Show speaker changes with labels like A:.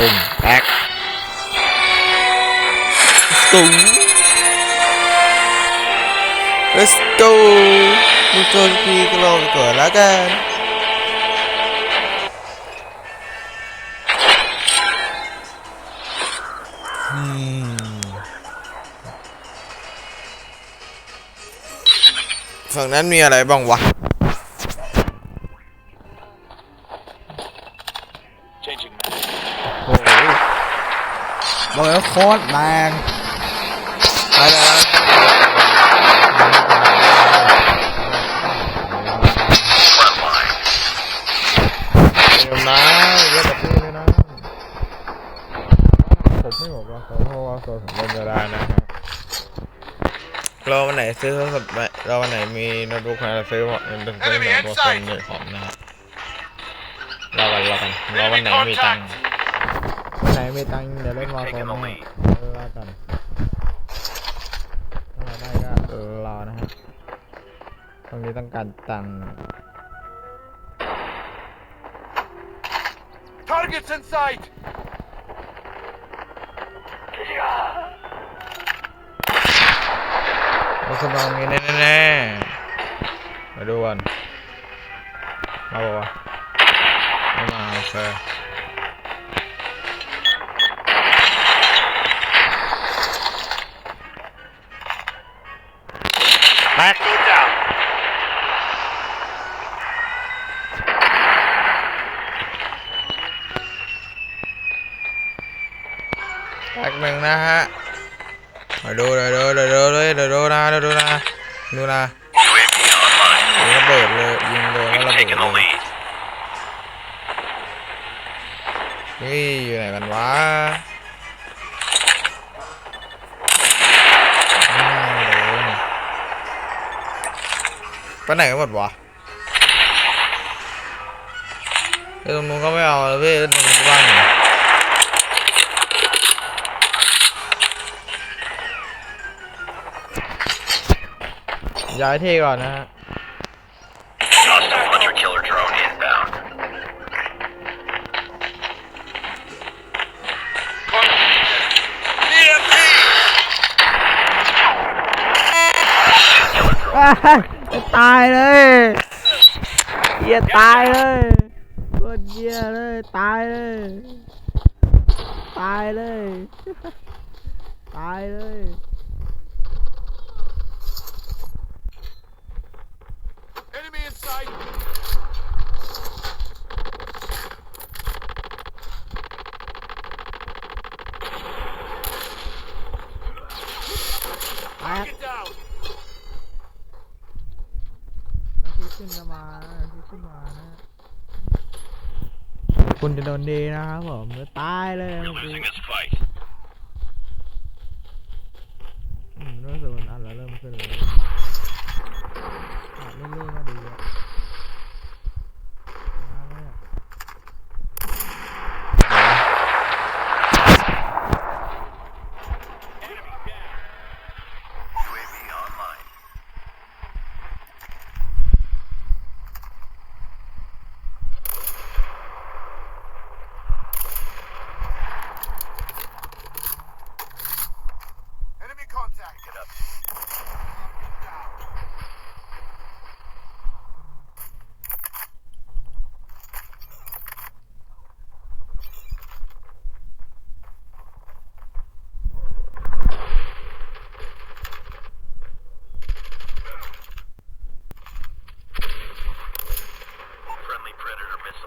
A: ตุ้มแตกตุ้ม let's go มึงโจนพีก็ลองก่อนแล้วกันอืมฝั่งนั้นมีอะไรบ้างวะ บอกเลยว่าโคตรแรงไปแล้วเดี๋ยวนะเยอะกับพี่เลยนะผมไม่บอกว่าเขาเพราะว่าตัวผมเล่นไม่ได้นะฮะเราวันไหนซื้อโทรศัพท์ใหมเราวันไหนมีโน้ตบุ๊กใหม่เราซื้อหมดเป็นซื้อหมดตัวคนเยอะของนะฮะรอกันรอกันรอวันไหนมีตังค์ ไหนมีตังค์เดี๋ยวเล่นวอลโซนให้รอกันถ้าเราได้ก็รอนะฮะตรงนี้ต้องการตังค์
B: Targets in sight!
A: มันคือตรงนี้แน่ๆมาดูกันมาบอกว่าไม่มาโอเค แตกหนึ่งนะฮะมาดูเดี๋ยวดูเดี๋ยวดูเลยเดี๋ยวดูนะเดี๋ยวดูนะดูนะ
B: UAV online.
A: ยิงระเบิดเลยยิงโดนแล้วระเบิด
B: Taking the
A: เลย
B: lead.
A: นี่อยู่ไหนกันวะอืมโดนไปไหนกันหมดวะไอ้ตรงนู้นก็ไม่เอาเลยพี่ตรงนู้นก็ว่างอยู่ ย้ายที่ก่อนนะฮะ
B: Hunter killer drone inbound. EMP!
A: ตายเลยเหี้ยตายเลยโคตรเหี้ยเลยตายเลย ตายเลย ตายเลย
B: Enemy in sight!
A: แตก
B: Get down!
A: แล้วที่ขึ้นจะมานะที่ขึ้นมานะคุณจะโดนดีนะครับผมเดี๋ยวตายเลยเมื่อกี้
B: Losing this fight.
A: อืมรู้สึกมันอันแล้วเริ่มขึ้นเลย